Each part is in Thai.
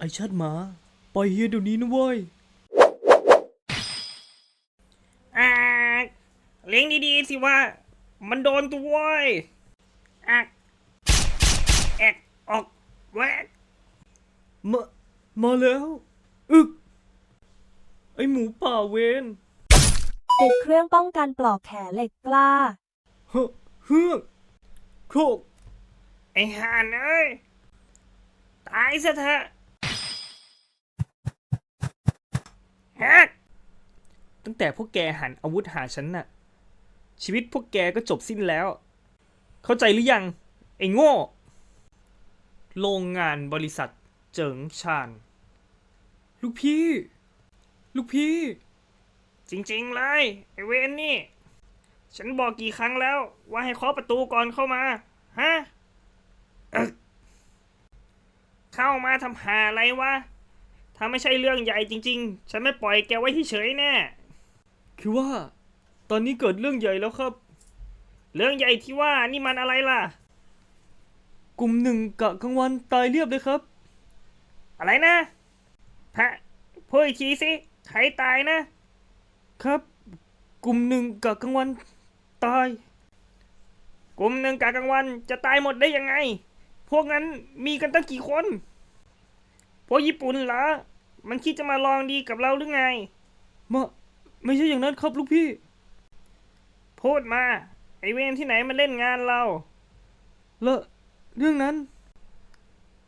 ไอชัดหมา ปล่อยเฮียเดี๋ยวนี้นะเว้ยอ่าเลี้ยงดีๆสิว่า มันโดนตัวเว้ยอักแอกออกแวกมามาแล้ว อึก ไอหมูป่าเวนติดเครื่องป้องกันปลอกแขนเหล็กกล้าเฮ้อเฮือกโครกไอ้ห่านเอ้ย ตายซะเถอะ แฮกตั้งแต่พวกแกหันอาวุธหาฉันน่ะ ชีวิตพวกแกก็จบสิ้นแล้ว เข้าใจหรือยัง ไอ้โง่ โรงงานบริษัทเจิงชาญลูกพี่ ลูกพี่ จริงๆเลย ไอ้เวนนี่ ฉันบอกกี่ครั้งแล้ว ว่าให้เคาะประตูก่อนเข้ามา ฮะ เข้ามาทำหาอะไรวะ ถ้าไม่ใช่เรื่องใหญ่จริง ๆ ฉันไม่ปล่อยแกไว้เฉยๆแน่ คือว่า ตอนนี้เกิดเรื่องใหญ่แล้วครับ เรื่องใหญ่ที่ว่านี่มันอะไรล่ะ กลุ่มหนึ่งกะกลางวันตายเรียบเลยครับ อะไรนะฮะพูดอีกทีสิใครตายนะ ครับ กลุ่มหนึ่งกะกลางวันตาย กลุ่มหนึ่งกะกลางวันจะตายหมดได้ยังไง พวกนั้นมีกันตั้งกี่คน พวกญี่ปุ่นเหรอ มันคิดจะมาลองดีกับเราหรือไงมาไม่ใช่อย่างนั้นครับลูกพี่ พูดมา ไอเวนที่ไหนมาเล่นงานเราและเรื่องนั้น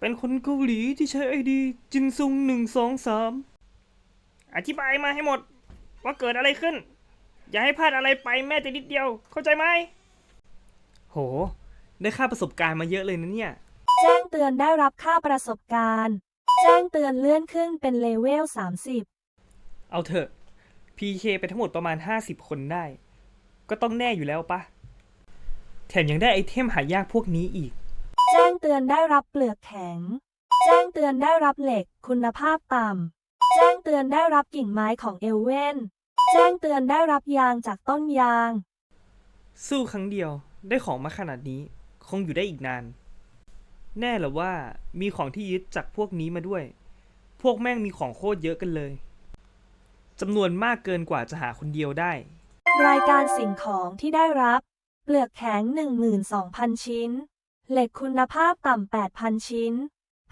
เป็นคนเกาหลีที่ใช้ไอดีจินซุงหนึ่งสองสามอธิบายมาให้หมด ว่าเกิดอะไรขึ้น อย่าให้พลาดอะไรไปแม้แต่นิดเดียว เข้าใจไหม โห ได้ค่าประสบการณ์มาเยอะเลยนะเนี่ย แจ้งเตือนได้รับค่าประสบการณ์ แจ้งเตือนเลื่อนขึ้นเป็นเลเวล 30 เอาเถอะ PK ไปทั้งหมดประมาณ 50 คนได้ ก็ต้องแน่อยู่แล้วปะ แถมยังได้ไอเทมหายากพวกนี้อีก แจ้งเตือนได้รับเปลือกแข็ง แจ้งเตือนได้รับเหล็กคุณภาพต่ำ แจ้งเตือนได้รับกิ่งไม้ของเอลเว่นแจ้งเตือนได้รับยางจากต้นยาง สู้ครั้งเดียวได้ของมาขนาดนี้ คงอยู่ได้อีกนาน แน่หรอว่ามีของที่ยึดจากพวกนี้มาด้วย พวกแม่งมีของโคตรเยอะกันเลยจำนวนมากเกินกว่าจะหาคนเดียวได้ รายการสิ่งของที่ได้รับ เปลือกแข็ง 12,000 ชิ้น เหล็กคุณภาพต่ำ 8,000 ชิ้น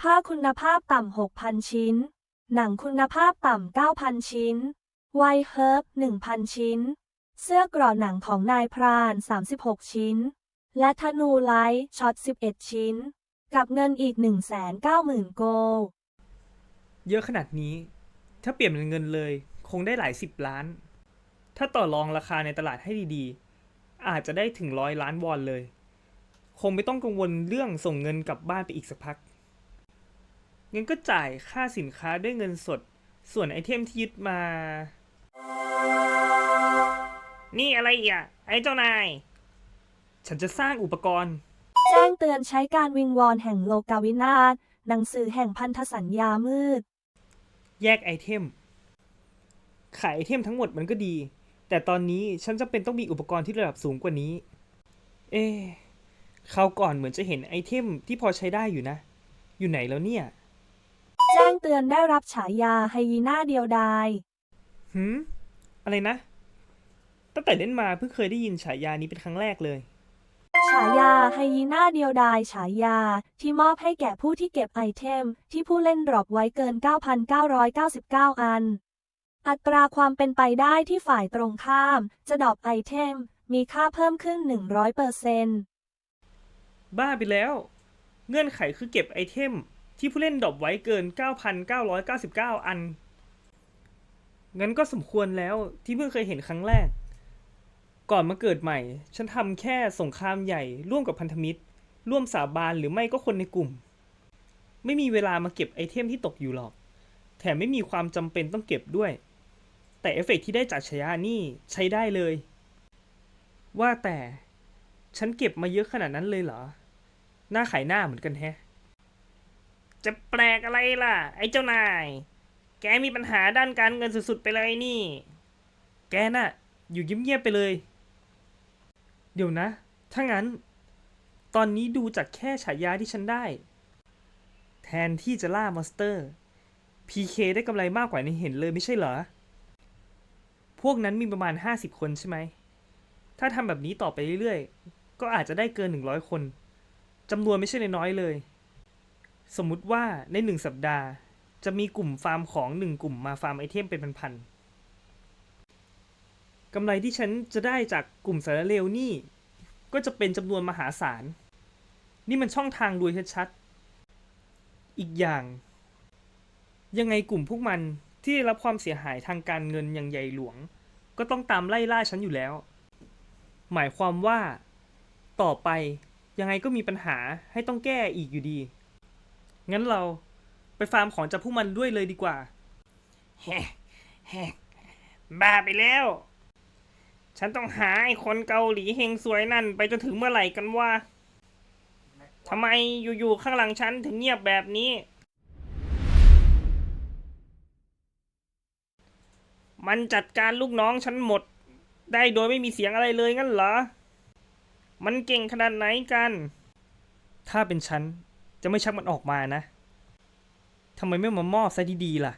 ผ้าคุณภาพต่ำ 6,000 ชิ้น หนังคุณภาพต่ำ 9,000 ชิ้น ไวน์เฮิร์บ 1,000 ชิ้น เสื้อกรอหนังของนายพราน 36 ชิ้น และธนูไลท์ช็อต 11 ชิ้น กับเงินอีก 190,000 โกล เยอะขนาดนี้ ถ้าเปลี่ยนเป็นเงินเลย คงได้หลายสิบล้าน ถ้าต่อรองราคาในตลาดให้ดีๆ อาจจะได้ถึงร้อยล้านวอนเลย คงไม่ต้องกังวลเรื่องส่งเงินกลับบ้านไปอีกสักพัก เงั้นก็จ่ายค่าสินค้าด้วยเงินสด ส่วนไอเทมที่ยึดมา นี่อะไรอะ ไอ้เจ้านาย ฉันจะสร้างอุปกรณ์ แจ้งเตือนใช้การวิงวอนแห่งโลกาวินาศหนังสือแห่งพันธสัญญามืด แยกไอเทม ขายไอเทมทั้งหมดมันก็ดี แต่ตอนนี้ฉันจำเป็นต้องมีอุปกรณ์ที่ระดับสูงกว่านี้ เอ๊ะคราวก่อนเหมือนจะเห็นไอเทมที่พอใช้ได้อยู่นะ อยู่ไหนแล้วเนี่ย แจ้งเตือนได้รับฉายาไฮยีน่าเดียวดายหืม อะไรนะ ตั้งแต่เล่นมาเพิ่งเคยได้ยินฉายานี้เป็นครั้งแรกเลย ฉายาไฮยีน่าเดียวดายฉายา ที่มอบให้แก่ผู้ที่เก็บไอเทม ที่ผู้เล่นดรอปไว้เกิน 9,999 อัน อัตราความเป็นไปได้ที่ฝ่ายตรงข้าม จะดรอปไอเทม มีค่าเพิ่มขึ้น 100%บ้าไปแล้ว เงื่อนไขคือเก็บไอเทม ที่ผู้เล่นดรอปไว้เกิน 9,999 อัน งั้นก็สมควรแล้วที่เพิ่งเคยเห็นครั้งแรก ก่อนมาเกิดใหม่ ฉันทำแค่สงครามใหญ่ร่วมกับพันธมิตร ร่วมสาบานหรือไม่ก็คนในกลุ่ม ไม่มีเวลามาเก็บไอเทมที่ตกอยู่หรอก แถมไม่มีความจำเป็นต้องเก็บด้วย แต่เอฟเฟกต์ที่ได้จากชายานี่ใช้ได้เลย ว่าแต่ ฉันเก็บมาเยอะขนาดนั้นเลยเหรอ หน้าขายหน้าเหมือนกันแฮะ จะแปลกอะไรล่ะ ไอ้เจ้านาย แกมีปัญหาด้านการเงินสุดๆไปเลยนี่ แกน่ะ อยู่เงียบๆไปเลย เดี๋ยวนะ ถ้างั้น ตอนนี้ดูจากแค่ฉายาที่ฉันได้ แทนที่จะล่ามอนสเตอร์ PK ได้กำไรมากกว่าในเห็นเลยไม่ใช่เหรอ พวกนั้นมีประมาณ 50 คนใช่ไหม ถ้าทำแบบนี้ต่อไปเรื่อยๆ ก็อาจจะได้เกิน 100 คนจำนวนไม่ใช่น้อยเลย สมมุติว่าในหนึ่งสัปดาห์ จะมีกลุ่มฟาร์มของหนึ่งกลุ่มมาฟาร์มไอเทมเป็นพันๆ กำไรที่ฉันจะได้จากกลุ่มสารเลวนี่ ก็จะเป็นจำนวนมหาศาล นี่มันช่องทางรวยชัดๆ อีกอย่าง ยังไงกลุ่มพวกมันที่ได้รับความเสียหายทางการเงินอย่างใหญ่หลวง ก็ต้องตามไล่ล่าฉันอยู่แล้ว หมายความว่า ต่อไปยังไงก็มีปัญหาให้ต้องแก้อีกอยู่ดี งั้นเราไปฟาร์มของจากพวกมันด้วยเลยดีกว่า แฮะแฮะบ้าไปแล้ว ฉันต้องหาไอ้คนเกาหลีเฮงสวยนั่น ไปจนถึงเมื่อไหร่กันวะทำไมอยู่ๆข้างหลังฉันถึงเงียบแบบนี้ มันจัดการลูกน้องฉันหมด ได้โดยไม่มีเสียงอะไรเลยงั้นเหรอ มันเก่งขนาดไหนกัน ถ้าเป็นฉัน จะไม่ชักมันออกมานะทำไมไม่มามอบซะดีๆล่ะ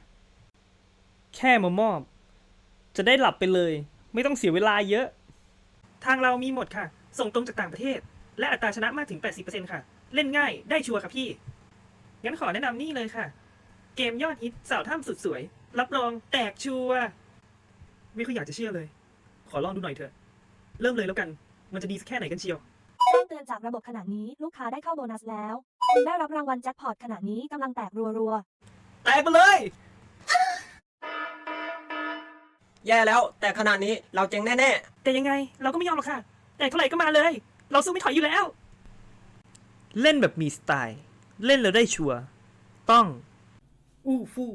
แค่มามอบ จะได้หลับไปเลย ไม่ต้องเสียเวลาเยอะ ทางเรามีหมดค่ะ ส่งตรงจากต่างประเทศ และอัตราชนะมากถึง 80%ค่ะ เล่นง่ายได้ชัวร์ค่ะพี่ งั้นขอแนะนำนี่เลยค่ะ เกมยอดฮิตสาวถ้ำสุดสวย รับรองแตกชัวร์ไม่ค่อยอยากจะเชื่อเลย ขอลองดูหน่อยเถอะ เริ่มเลยแล้วกัน มันจะดีสักแค่ไหนกันเชียวแจ้งเตือนจากระบบขณะนี้ลูกค้าได้เข้าโบนัสแล้วคุณได้รับรางวัลแจ็คพอตขณะนี้กำลังแตกรัวๆ แตกไปเลย แย่แล้ว แต่ขนาดนี้เราเจ๊งแน่แต่ยังไงเราก็ไม่ยอมหรอกค่ะ แต่เท่าไหร่ก็มาเลย เราสู้ไม่ถอยอยู่แล้ว เล่นแบบมีสไตล์ เล่นแล้วได้ชัวร์ต้อง อู้ฟู่